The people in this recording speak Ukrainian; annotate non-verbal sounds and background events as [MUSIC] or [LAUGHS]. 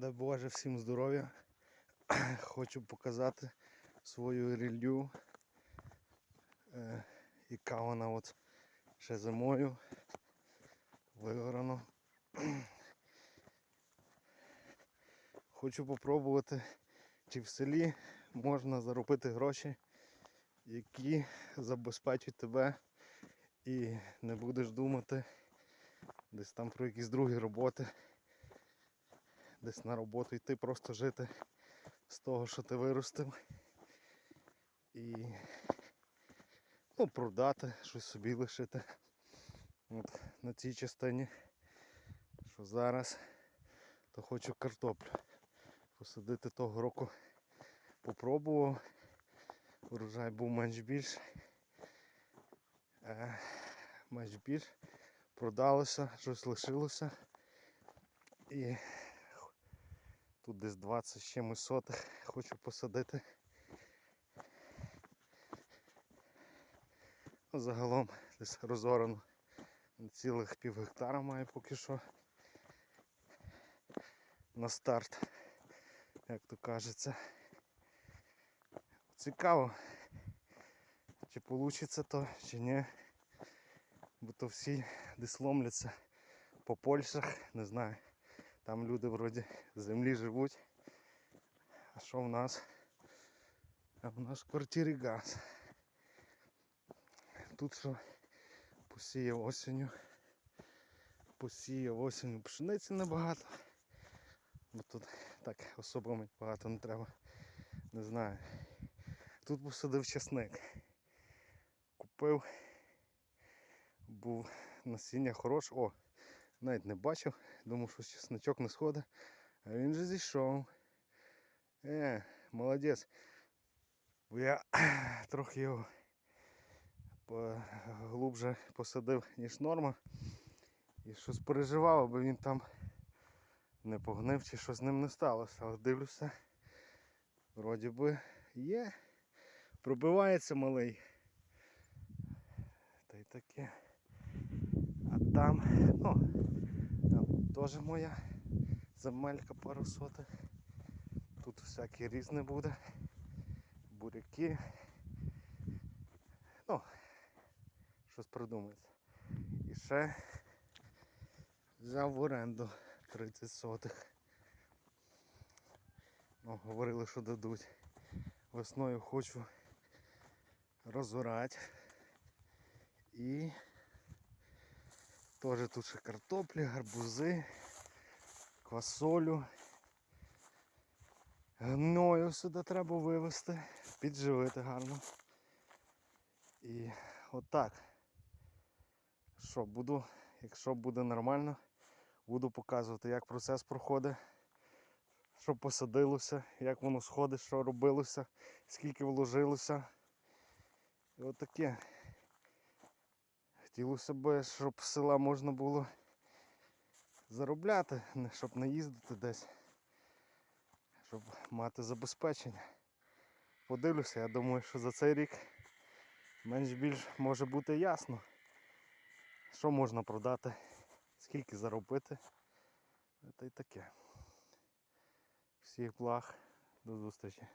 Дай Боже всім здоров'я. [CLEARS THROAT] Хочу показати свою ріллю, е, яка вона от ще зимою вигорано. [CLEARS THROAT] Хочу попробувати, чи в селі можна заробити гроші, які забезпечать тебе і не будеш думати десь там про якісь другі роботи десь на роботу йти, просто жити з того, що ти виростив. І ну, продати, щось собі лишити. От на цій частині, що зараз, то хочу картоплю. Посадити того року попробував. Урожай був менш більш. Е, менш більш. Продалося, щось лишилося. І Тут десь 20 з чимось сотих [LAUGHS] хочу посадити. Загалом десь розорано цілих пів гектара маю поки що на старт, як то кажеться. Цікаво, чи вийде то, чи ні. Бо то всі десь ломляться по Польщах, не знаю. Там люди вроді [LAUGHS] землі живуть. А що в нас? А в нас в квартирі газ. Тут що посіяв осінню. Посіяв осінню пшениці небагато. Бо тут так особо мить багато не треба. Не знаю. Тут посадив часник. Купив. Був насіння хороше. О! Навіть не бачив, думав, що чесночок не сходить. А він же зійшов. Е, молодець. Бо я [CLEARS THROAT] трохи його глубже посадив, ніж норма. І щось переживав, аби він там не погнив чи щось з ним не сталося. Але дивлюся, вроді би є. Пробивається малий. Та й таке. Там, ну, там теж моя земелька пару сотих. Тут всяке різне буде. Буряки. Ну, щось придумається. І ще взяв в оренду 30 сотих. Ну, говорили, що дадуть. Весною хочу розорати. І Теж тут ще картоплі, гарбузи, квасолю. Гною сюди треба вивезти, підживити гарно. І отак. Що, буду, якщо буде нормально, буду показувати, як процес проходить, що посадилося, як воно сходить, що робилося, скільки вложилося. І отаке. Хотілося б, щоб з села можна було заробляти, щоб не їздити десь, щоб мати забезпечення. Подивлюся, я думаю, що за цей рік менш більш може бути ясно, що можна продати, скільки заробити. Та й таке. Всіх благ, до зустрічі.